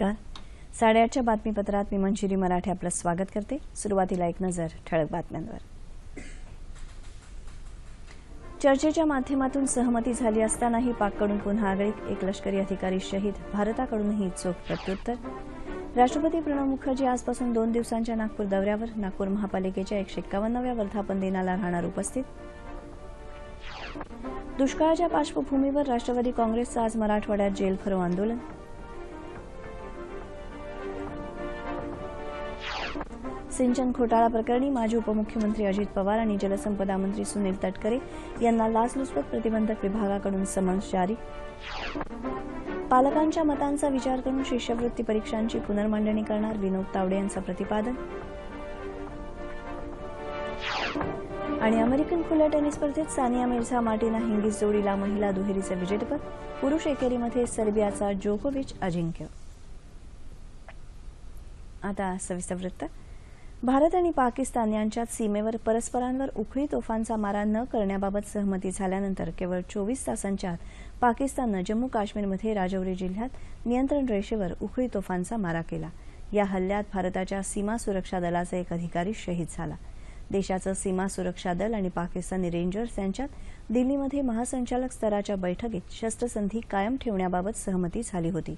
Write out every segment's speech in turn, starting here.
नमस्कार. साडेआठच्या बातमीपत्रात मी मंजिरी मराठे आपलं स्वागत करते. सुरुवातीला एक नजर ठळक बातम्यांवर. चर्चेच्या माध्यमातून सहमती झाली असतानाही पाककडून पुन्हा आगळीत एक लष्करी अधिकारी शहीद भारताकडूनही चोख प्रत्युत्तर. राष्ट्रपती प्रणव मुखर्जी आजपासून दोन दिवसांच्या नागपूर दौऱ्यावर नागपूर महापालिकेच्या एकशे एक्कावन्नाव्या वर्धापन दिनाला राहणार उपस्थित. दुष्काळाच्या पार्श्वभूमीवर राष्ट्रवादी काँग्रेसचं आज मराठवाड्यात जेलभरो आंदोलन. सिंचन घोटाळा प्रकरणी माजी उपमुख्यमंत्री अजित पवार आणि जलसंपदा मंत्री सुनील तटकरे यांना लाचलुचपत प्रतिबंधक विभागाकडून समन्स जारी. पालकांच्या मतांचा विचार करून शिष्यवृत्ती परीक्षांची पुनर्मांडणी करणार विनोद तावडे यांचं प्रतिपादन. आणि अमेरिकन खुल्या टेनिस स्पर्धेत सानिया मिर्झा मार्टिना हिंगीस जोडीला महिला दुहेरीचं विजेतेपद पुरुष एकेरीमध्ये सर्बियाचा जोकोविच अजिंक्य. आता सविस्तर वृत्त. भारत आणि पाकिस्तान यांच्यात सीमेवर परस्परांवर उखळी तोफांचा मारा न करण्याबाबत सहमती झाल्यानंतर केवळ चोवीस तासांच्या आत पाकिस्ताननं जम्मू काश्मीरमध्ये राजौरी जिल्ह्यात नियंत्रण रेषेवर उखळी तोफांचा मारा केला. या हल्ल्यात भारताच्या सीमा सुरक्षा दलाचा एक अधिकारी शहीद झाला. देशाचं सीमा सुरक्षा दल आणि पाकिस्तानी रेंजर्स यांच्यात दिल्लीमध्ये महासंचालक स्तराच्या बैठकीत शस्त्रसंधी कायम ठेवण्याबाबत सहमती झाली होती.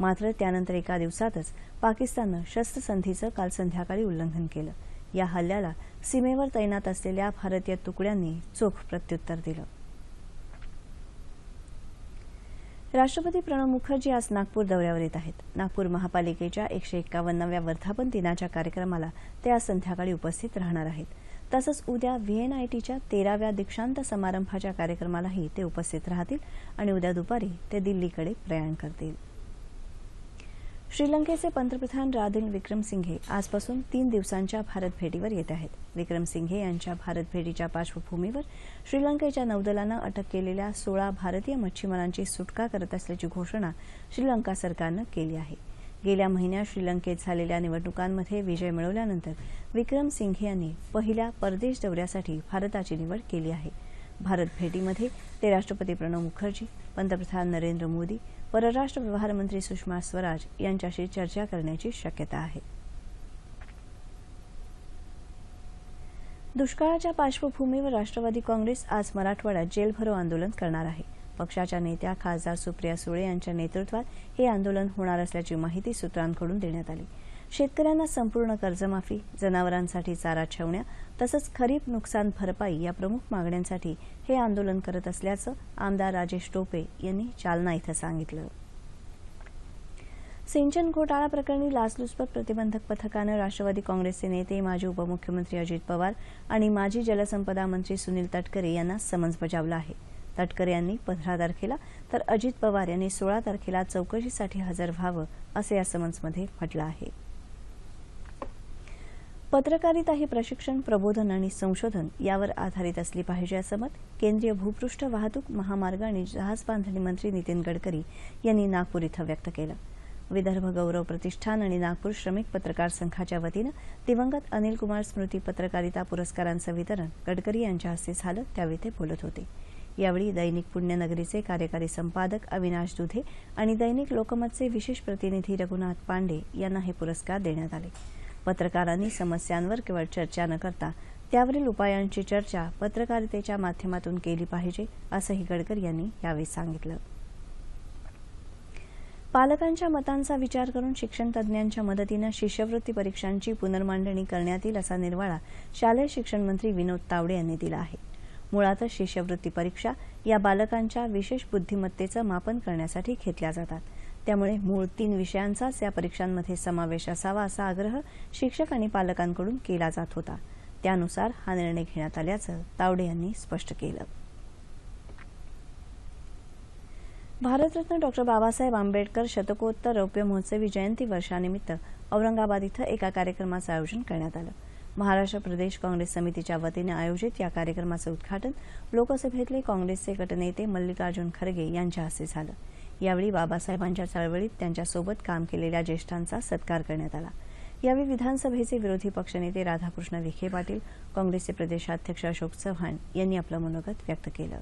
मात्र त्यानंतर एका दिवसातच पाकिस्ताननं शस्त्रसंधीचं काल संध्याकाळी उल्लंघन केलं. या हल्ल्याला सीमेवर तैनात असलेल्या भारतीय तुकड्यांनी चोख प्रत्युत्तर दिलं. राष्ट्रपती प्रणव मुखर्जी आज नागपूर दौऱ्यावर येत आहेत. नागपूर महापालिकेच्या एकशे एक्कावन्नाव्या वर्धापन दिनाच्या कार्यक्रमाला ते आज संध्याकाळी उपस्थित राहणार आहेत. तसंच उद्या व्हीएनआयटीच्या तेराव्या दीक्षांत समारंभाच्या कार्यक्रमालाही ते उपस्थित राहतील आणि उद्या दुपारी ते दिल्लीकडे प्रयाण करतील. श्रीलंकेचे पंतप्रधान राधिल विक्रमसिंघे आजपासून तीन दिवसांच्या भारत भेटीवर येत आहेत. विक्रमसिंघे यांच्या भारत भेटीच्या पार्श्वभूमीवर श्रीलंकेच्या नौदलानं अटक केलेल्या सोळा भारतीय मच्छीमारांची सुटका करत असल्याची घोषणा श्रीलंका सरकारनं केली आहे. गेल्या महिन्यात श्रीलंकेत झालेल्या निवडणुकांमध्ये विजय मिळवल्यानंतर विक्रम सिंघे यांनी पहिल्या परदेश दौऱ्यासाठी भारताची निवड केली आहे. भारत भेटीमध्ये ते राष्ट्रपती प्रणव मुखर्जी पंतप्रधान नरेंद्र मोदी परराष्ट्र व्यवहार मंत्री सुषमा स्वराज यांच्याशी चर्चा करण्याची शक्यता आहे. दुष्काळाच्या पार्श्वभूमीवर राष्ट्रवादी काँग्रेस आज मराठवाड्यात जेलभरो आंदोलन करणार आहे. पक्षाच्या नेत्या खासदार सुप्रिया सुळे यांच्या नेतृत्वात हे आंदोलन होणार असल्याची माहिती सूत्रांकडून देण्यात आली. शेतकऱ्यांना संपूर्ण कर्जमाफी जनावरांसाठी चारा छेवण्या तसंच खरीप नुकसान भरपाई या प्रमुख मागण्यांसाठी हे आंदोलन करत असल्याचं आमदार राजेश टोपे यांनी जालना इथं सांगितलं. सिंचन घोटाळा प्रकरणी लाचलुचपत प्रतिबंधक पथकानं राष्ट्रवादी काँग्रेसचे नेते माजी उपमुख्यमंत्री अजित पवार आणि माजी जलसंपदा मंत्री सुनील तटकरे यांना समन्स बजावलं आहे. तटकरे यांनी पंधरा तारखेला तर अजित पवार यांनी सोळा तारखेला चौकशीसाठी हजर व्हावं असं या समन्समध्ये म्हटलं आहे. पत्रकारिता ही प्रशिक्षण प्रबोधन आणि संशोधन यावर आधारित असली पाहिजे असं मत केंद्रीय भूपृष्ठ वाहतूक महामार्ग आणि जहाज बांधणी मंत्री नितीन गडकरी यांनी नागपूर इथं व्यक्त केलं. विदर्भ गौरव प्रतिष्ठान आणि नागपूर श्रमिक पत्रकार संघाच्या वतीनं दिवंगत अनिल कुमार स्मृती पत्रकारिता पुरस्कारांचं वितरण गडकरी यांच्या हस्ते झालं त्यावेळी ते बोलत होते. यावेळी दैनिक पुण्यनगरीचे कार्यकारी संपादक अविनाश दुधे आणि दैनिक लोकमतचे विशेष प्रतिनिधी रघुनाथ पांडे यांना हे पुरस्कार देण्यात आले. पत्रकारांनी समस्यांवर केवळ चर्चा न करता त्यावरील उपायांची चर्चा पत्रकारितेच्या माध्यमातून केली पाहिजे असंही गडकरी यांनी यावेळी सांगितलं. पालकांच्या मतांचा विचार करून शिक्षण तज्ज्ञांच्या मदतीनं शिष्यवृत्ती परीक्षांची पुनर्मांडणी करण्यात येईल असा निर्वाळा शालेय शिक्षण मंत्री विनोद तावडे यांनी दिला आहे. मुळातच शिष्यवृत्ती परीक्षा या बालकांच्या विशेष बुद्धिमत्तेचं मापन करण्यासाठी घेतल्या जातात. त्यामुळे मूळ तीन विषयांचाच या परीक्षांमध्ये समावेश असावा असा आग्रह शिक्षक आणि पालकांकडून केला जात होता. त्यानुसार हा निर्णय घेण्यात आल्याचं तावडे यांनी स्पष्ट केलं. भारतरत्न डॉक्टर बाबासाहेब आंबेडकर शतकोत्तर रौप्य महोत्सवी जयंती वर्षानिमित्त औरंगाबाद इथं एका कार्यक्रमाचं आयोजन करण्यात आलं. महाराष्ट्र प्रदेश काँग्रेस समितीच्या वतीने आयोजित या कार्यक्रमाचं उद्घाटन लोकसभेतले काँग्रेसचे गटनेते मल्लिकार्जुन खरगे यांच्या हस्ते झालं. यावेळी बाबासाहेबांच्या चळवळीत त्यांच्यासोबत काम केलेल्या ज्येष्ठांचा सत्कार करण्यात आला. यावेळी विधानसभेचे विरोधी पक्षनेते राधाकृष्ण विखे पाटील काँग्रेसचे प्रदेशाध्यक्ष अशोक चव्हाण यांनी आपलं मनोगत व्यक्त केलं.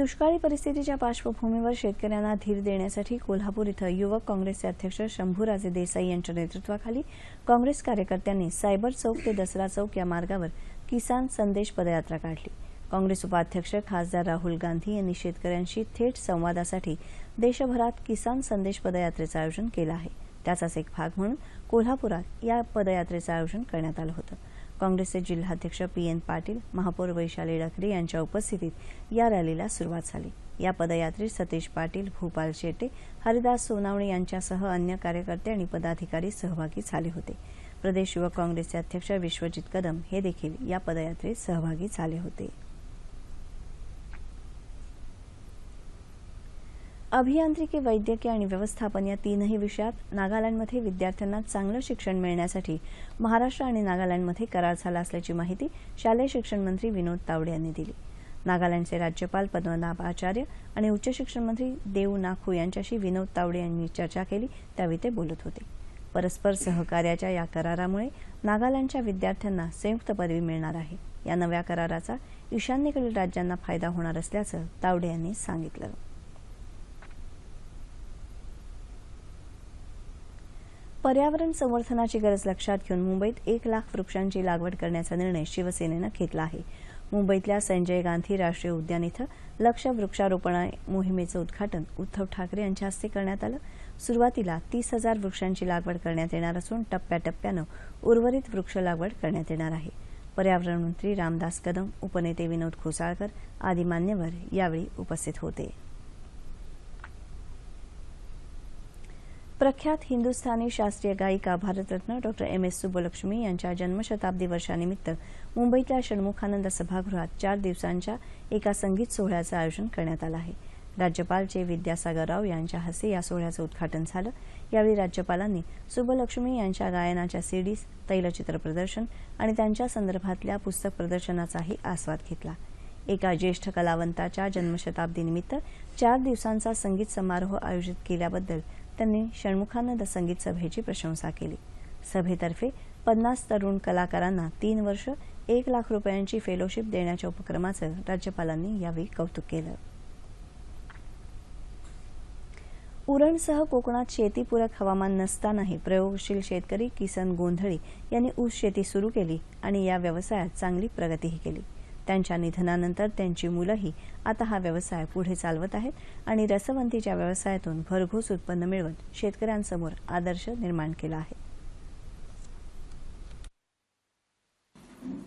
दुष्काळी परिस्थितीच्या पार्श्वभूमीवर शेतकऱ्यांना धीर देण्यासाठी कोल्हापूर इथं युवक काँग्रेसचे अध्यक्ष शंभूराजे देसाई यांच्या नेतृत्वाखाली काँग्रेस कार्यकर्त्यांनी सायबर चौक ते दसरा चौक या मार्गावर किसान संदेश पदयात्रा काढली. काँग्रेस उपाध्यक्ष खासदार राहुल गांधी यांनी शेतकऱ्यांशी थेट संवादासाठी देशभरात किसान संदेश पदयात्रेचं आयोजन केलं आहे. त्याचाच एक भाग म्हणून कोल्हापुरात या पदयात्रेचं आयोजन करण्यात आलं होतं. काँग्रेसचे जिल्हाध्यक्ष पी एन पाटील महापौर वैशाली डकरे यांच्या उपस्थितीत या रॅलीला सुरुवात झाली. या पदयात्रेत सतीश पाटील भूपाल शेटे हरिदास सोनावणे यांच्यासह अन्य कार्यकर्ते आणि पदाधिकारी सहभागी झाले होते. प्रदेश युवक काँग्रेसचे अध्यक्ष विश्वजित कदम हे देखील या पदयात्रेत सहभागी झाले होते. अभियांत्रिकी वैद्यकीय आणि व्यवस्थापन या तीनही विषयात नागालँडमध्ये विद्यार्थ्यांना चांगलं शिक्षण मिळण्यासाठी महाराष्ट्र आणि नागालँडमध्ये करार झाला असल्याची माहिती शालेय शिक्षण मंत्री विनोद तावडे यांनी दिली. नागालँडचे राज्यपाल पद्मनाभ आचार्य आणि उच्च शिक्षण मंत्री देव नाखू यांच्याशी विनोद तावडे यांनी चर्चा केली त्यावेळी ते बोलत होते. परस्पर सहकार्याच्या या करारामुळे नागालँडच्या विद्यार्थ्यांना संयुक्त पदवी मिळणार आहे. या नव्या कराराचा ईशान्येकडील राज्यांना फायदा होणार असल्याचं तावडे यांनी सांगितलं. पर्यावरण संवर्धनाची गरज लक्षात घेऊन मुंबईत एक लाख वृक्षांची लागवड करण्याचा निर्णय शिवसेनेनं घेतला आहे. मुंबईतल्या संजय गांधी राष्ट्रीय उद्यान इथं लक्ष वृक्षारोपण मोहिमेचं उद्घाटन उद्धव ठाकरे यांच्या हस्ते करण्यात आलं. सुरुवातीला तीस हजार वृक्षांची लागवड करण्यात येणार असून टप्प्याटप्प्यानं उर्वरित वृक्ष लागवड करण्यात येणार आहे. पर्यावरण मंत्री रामदास कदम उपनेते विनोद घोसाळकर आदी मान्यवर यावेळी उपस्थित होते. प्रख्यात हिंदुस्थानी शास्त्रीय गायिका Bharat Ratna doctor M. S. Subbulakshmi यांच्या जन्मशताब्दी वर्षानिमित्त मुंबईतल्या षण्मुखानंद सभागृहात चार दिवसांच्या एका संगीत सोहळ्याचं आयोजन करण्यात आलं आहे. राज्यपाल चे विद्यासागर राव यांच्या हस्ते या सोहळ्याचं उद्घाटन झालं. यावेळी राज्यपालांनी सुब्बलक्ष्मी यांच्या गायनाच्या सीडीज तैलचित्र प्रदर्शन आणि त्यांच्या संदर्भातल्या पुस्तक प्रदर्शनाचाही आस्वाद घेतला. एका ज्येष्ठ कलावंताच्या जन्मशताब्दीनिमित्त चार दिवसांचा संगीत समारोह आयोजित केल्याबद्दल त्यांनी षण्मुखानंद संगीत सभेची प्रशंसा केली. सभेतर्फे पन्नास तरुण कलाकारांना तीन वर्ष एक लाख रुपयांची फेलोशिप देण्याच्या उपक्रमाचं राज्यपालांनी यावेळी कौतुक केलं. उरणसह कोकणात शेतीपूरक हवामान नसतानाही प्रयोगशील शेतकरी किसन गोंधळी यांनी ऊस शेती सुरू केली आणि या व्यवसायात चांगली प्रगतीही केली. त्यांच्या निधनानंतर त्यांची मुलंही आता हा व्यवसाय पुढे चालवत आहेत आणि रसवंतीच्या व्यवसायातून भरघोस उत्पन्न मिळवत शेतकऱ्यांसमोर आदर्श निर्माण केला आहे.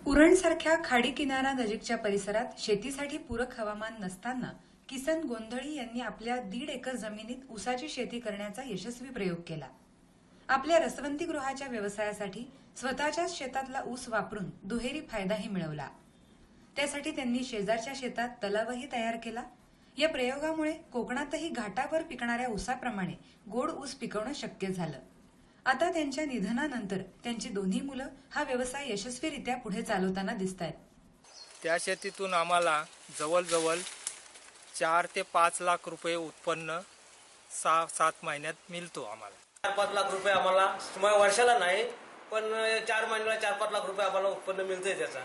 उरणसारख्या खाडी किनारा नजीकच्या परिसरात शेतीसाठी पूरक हवामान नसताना किसन गोंधळी यांनी आपल्या दीड एकर जमिनीत ऊसाची शेती करण्याचा यशस्वी प्रयोग केला. आपल्या रसवंती गृहाच्या व्यवसायासाठी स्वतःच्याच शेतातला ऊस वापरून दुहेरी फायदाही मिळवला. त्यासाठी त्यांनी शेजारच्या शेतात तलावही तयार केला. या प्रयोगामुळे कोकणातही घाटावर पिकणाऱ्या ऊसाप्रमाणे गोड ऊस पिकवणं शक्य झालं. आता त्यांच्या निधनानंतर त्यांची दोन्ही मुलं हा व्यवसाय यशस्वीरित्या पुढे चालवताना दिसत आहेत त्या शेतीतून आम्हाला जवळजवळ चार ते पाच लाख रुपये उत्पन्न सहा सात महिन्यात मिळतो आम्हाला. चार पाच लाख रुपये आम्हाला वर्षाला नाही पण चार महिन्याला चार पाच लाख रुपये आम्हाला उत्पन्न मिळतंय त्याचा.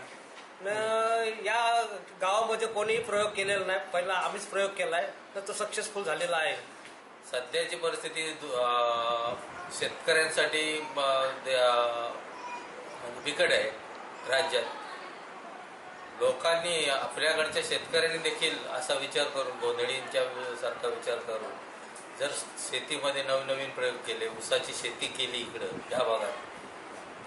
या गावामध्ये कोणीही प्रयोग केलेला नाही. पहिला आम्हीच प्रयोग केलाय. तर तो सक्सेसफुल झालेला आहे. सध्याची परिस्थिती दु- अं, शेतकऱ्यांसाठी अं, बिकट आहे राज्यात. लोकांनी आपल्याकडच्या शेतकऱ्यांनी देखील असा विचार करून गोंधळींच्या सारखा विचार करून जर शेतीमध्ये नवनवीन प्रयोग केले ऊसाची शेती केली इकडं या भागात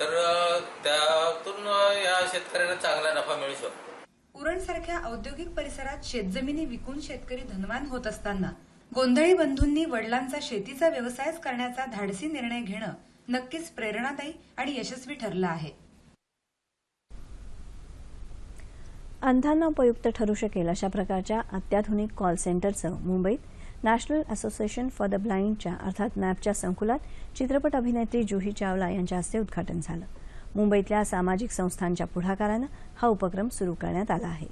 तर त्यातून या शेतकऱ्यांना चांगला नफा मिळू शकतो. उरणसारख्या औद्योगिक परिसरात शेतजमिनी विकून शेतकरी धनवान होत असताना गोंधळी बंधूंनी वडिलांचा शेतीचा व्यवसायच करण्याचा धाडसी निर्णय घेणं नक्कीच प्रेरणादायी आणि यशस्वी ठरलं आहे. अंधांना उपयुक्त ठरू शकेल अशा प्रकारच्या अत्याधुनिक कॉल सेंटरचं मुंबईत. नॅशनल असोसिएशन फॉर द ब्लाइंडच्या अर्थात नॅपच्या संकुलात चित्रपट अभिनेत्री जुही चावला यांच्या हस्ते उद्घाटन झालं. मुंबईतल्या सामाजिक संस्थांच्या पुढाकारानं हा उपक्रम सुरू करण्यात आला आहे.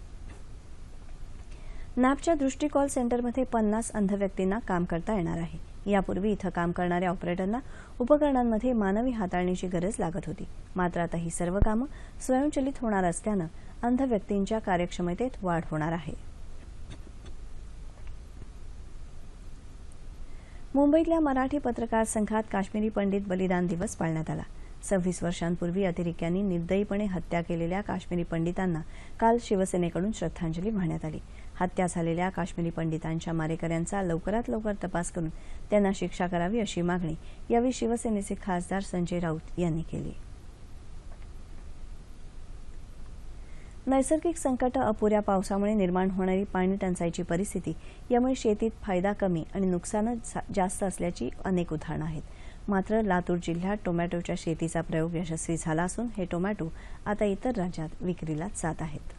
नॅपच्या दृष्टी कॉल सेंटरमध्ये पन्नास अंध व्यक्तींना काम करता येणार आहे. यापूर्वी इथं काम करणाऱ्या ऑपरेटरना उपकरणांमध्ये मानवी हाताळणीची गरज लागत होती. मात्र आता ही सर्व कामं स्वयंचलित होणार असल्यानं अंध व्यक्तींच्या कार्यक्षमतेत वाढ होणार आहे. मुंबईतल्या मराठी पत्रकार संघात काश्मीरी पंडित बलिदान दिवस पाळण्यात आला. सव्वीस वर्षांपूर्वी अतिरेक्यांनी निर्दयीपणे हत्या केलेल्या काश्मीरी पंडितांना काल शिवसेनेकडून श्रद्धांजली वाहण्यात आली. हत्या झालेल्या काश्मीरी पंडितांच्या मारेकऱ्यांचा लवकरात लवकर तपास करून त्यांना शिक्षा करावी अशी मागणी यावेळी शिवसेनेचे खासदार संजय राऊत यांनी केली. नैसर्गिक संकट अपुऱ्या पावसामुळे निर्माण होणारी पाणी टंचाईची परिस्थिती यामुळे शेतीत फायदा कमी आणि नुकसानच जास्त असल्याची अनेक उदाहरणं आहेत. मात्र लातूर जिल्ह्यात टोमॅटोच्या शेतीचा प्रयोग यशस्वी झाला असून हे टोमॅटो आता इतर राज्यात विक्रीला जात आहेत.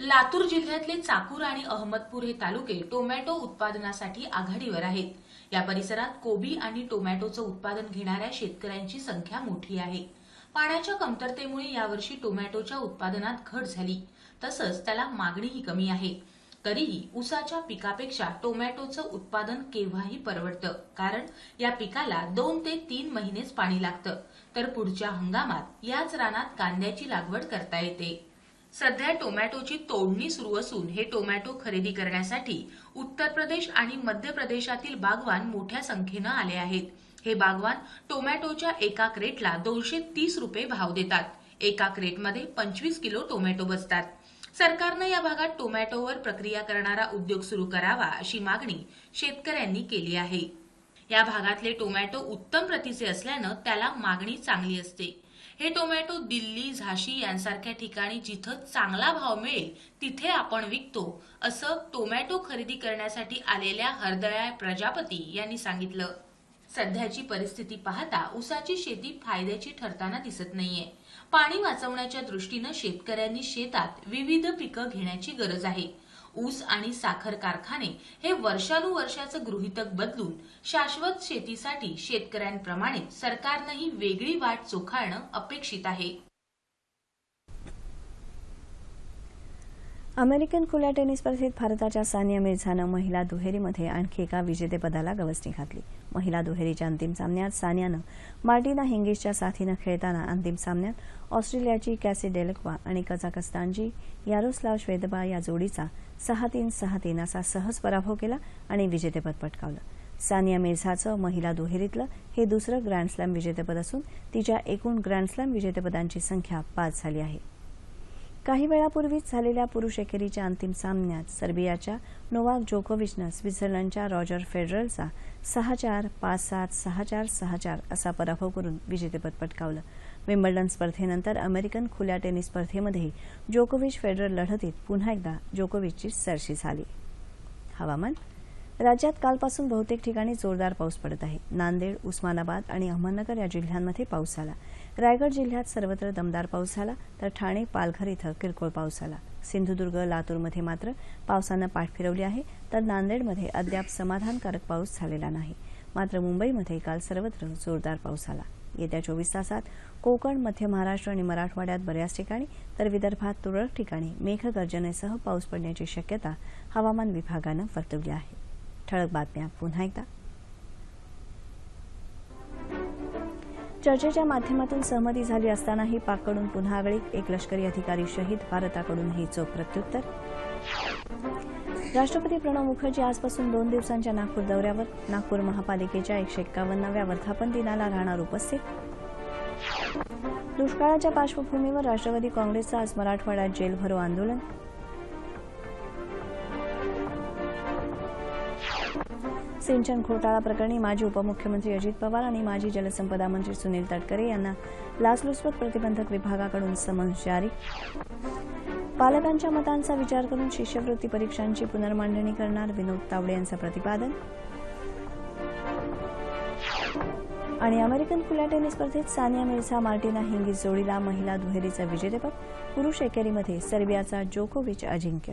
लातूर जिल्ह्यातले चाकूर आणि अहमदपूर हे तालुके टोमॅटो उत्पादनासाठी आघाडीवर आहेत. या परिसरात कोबी आणि टोमॅटोचं उत्पादन घेणाऱ्या शेतकऱ्यांची संख्या मोठी आहे. पाण्याच्या कमतरतेमुळे यावर्षी टोमॅटोच्या उत्पादनात घट झाली. तसंच त्याला मागणीही कमी आहे. तरीही ऊसाच्या पिकापेक्षा टोमॅटोचं उत्पादन केव्हाही परवडतं. कारण या पिकाला दोन ते तीन महिनेच पाणी लागतं. तर पुढच्या हंगामात याच रानात कांद्याची लागवड करता येते. सध्या टोमॅटोची तोडणी सुरू असून हे टोमॅटो खरेदी करण्यासाठी उत्तर प्रदेश आणि मध्य प्रदेशातील बागवान मोठ्या संख्येनं आले आहेत. हे बागवान टोमॅटोच्या एका क्रेटला दोनशे तीस रुपये भाव देतात. एका क्रेटमध्ये पंचवीस किलो टोमॅटो बसतात. सरकारनं या भागात टोमॅटोवर प्रक्रिया करणारा उद्योग सुरू करावा अशी मागणी शेतकऱ्यांनी केली आहे. या भागातले टोमॅटो उत्तम प्रतीचे असल्यानं त्याला मागणी चांगली असते. हे टोमॅटो दिल्ली झाशी यांसारख्या ठिकाणी जिथं चांगला भाव मिळेल तिथे आपण विकतो असं टोमॅटो खरेदी करण्यासाठी आलेल्या हरदळ्या प्रजापती यांनी सांगितलं. सध्याची परिस्थिती पाहता ऊसाची शेती फायद्याची ठरताना दिसत नाहीये. पाणी वाचवण्याच्या दृष्टीनं शेतकऱ्यांनी शेतात विविध पिकं घेण्याची गरज आहे. ऊस आणि साखर कारखाने हे वर्षानुवर्षाचं गृहितक बदलून शाश्वत शेतीसाठी शेतकऱ्यांप्रमाणे सरकारनंही वेगळी वाट चोखाळणं अपेक्षित आहे. अमेरिकन खुल्या टेनिस स्पर्धेत भारताच्या सानिया मिर्झानं महिला दुहेरीमध्ये आणखी एका विजेतेपदाला गवसणी घातली. महिला दुहेरीच्या अंतिम सामन्यात सानियानं मार्टिना हिंगिसच्या साथीनं खेळताना अंतिम सामन्यात ऑस्ट्रेलियाची कॅसी डेलक्वा आणि कझाकस्तानची यारोस्लाव श्वेदबा या जोडीचा सहा तीन सहा तीन असा सहज पराभव केला आणि विजेतेपद पटकावलं. सानिया मिर्झाचं महिला दुहेरीतलं हे दुसरं ग्रँडस्लॅम विजेतेपद असून तिच्या एकूण ग्रँडस्लॅम विजेतेपदांची संख्या पाच झाली आहे. काही वेळापूर्वीच झालेल्या पुरुष एकेरीच्या अंतिम सामन्यात सर्बियाच्या नोवाक जोकोविचनं स्वित्झर्लंडच्या रॉजर फेडरलचा सहा चार पाच सात सहा चार सहा चार असा पराभव करून विजेतेपद पटकावलं. विम्बल्डन स्पर्धेनंतर अमेरिकन खुल्या टेनिस स्पर्धेमध्ये जोकोविच फेडरल लढतीत पुन्हा एकदा जोकोविचची सरशी झाली. हवामान? राज्यात कालपासून बहुतेक ठिकाणी जोरदार पाऊस पडत आहे. नांदेड उस्मानाबाद आणि अहमदनगर या जिल्ह्यांमध्ये पाऊस झाला. रायगड जिल्ह्यात सर्वत्र दमदार पाऊस झाला तर ठाणे पालघर इथं किरकोळ पाऊस झाला. सिंधुदुर्ग लातूरमध्ये मात्र पावसानं पाठ फिरवली आहे तर नांदेडमध्ये अद्याप समाधानकारक पाऊस झालेला नाही. मात्र मुंबईमध्ये काल सर्वत्र जोरदार पाऊस झाला. येत्या चोवीस तासात कोकण मध्य महाराष्ट्र आणि मराठवाड्यात बऱ्याच ठिकाणी तर विदर्भात तुरळक ठिकाणी मेघगर्जनेसह पाऊस पडण्याची शक्यता हवामान विभागानं वर्तवली आहे. ठळक बातम्या पुन्हा एकदा. चर्चेच्या माध्यमातून सहमती झाली असतानाही पाककडून पुन्हा वेळी एक लष्करी अधिकारी शहीद भारताकडूनही चोख प्रत्युत्तर. राष्ट्रपती प्रणव मुखर्जी आजपासून दोन दिवसांच्या नागपूर दौऱ्यावर नागपूर महापालिकेच्या एकशे एक्कावन्नाव्या वर्धापन दिनाला राहणार उपस्थित. दुष्काळाच्या पार्श्वभूमीवर राष्ट्रवादी काँग्रेसचं आज मराठवाड्यात जेलभरो आंदोलन. सिंचन घोटाळा प्रकरणी माजी उपमुख्यमंत्री अजित पवार आणि माजी जलसंपदा मंत्री सुनील तटकरे यांना लाचलुचपत प्रतिबंधक विभागाकडून समन्स जारी. पालकांच्या मतांचा विचार करून शिष्यवृत्ती परीक्षांची पुनर्मांडणी करणार विनोद तावडे यांचं प्रतिपादन. आणि अमेरिकन खुल्या टेनिस स्पर्धेत सानिया मिर्झा मार्टिना हिंगी जोडीला महिला दुहेरीचं विजेतेपद. पुरुष एकेरीमध्ये सर्बियाचा जोकोविच अजिंक्य.